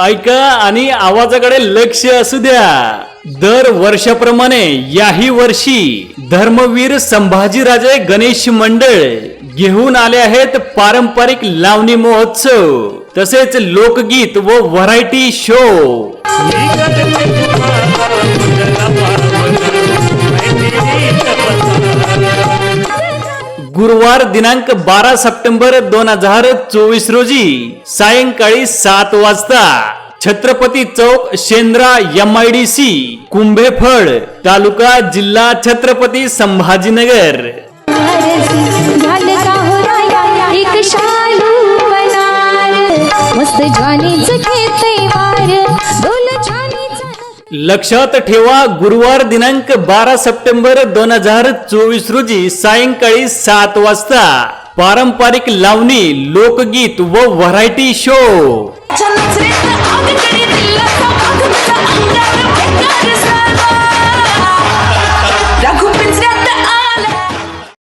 ऐका आणि आवाजाकडे लक्ष असू द्या. दर वर्षाप्रमाणे याही वर्षी धर्मवीर संभाजीराजे गणेश मंडळ घेऊन आले आहेत पारंपरिक लावणी महोत्सव तसेच लोकगीत व व्हरायटी शो. गुरुवार दिनांक बारा सप्टेंबर दोन हजार चोवीस रोजी सायंकाळी सात वाजता Chhatrapati Chowk Shendra M I D C Kumbhephal तालुका जिल्हा छत्रपती संभाजीनगर. मस्त लक्षात ठेवा गुरुवार दिनांक बारा सप्टेंबर दोन हजार चोवीस रोजी सायंकाळी सात वाजता पारंपरिक लावणी लोकगीत व व्हरायटी शो.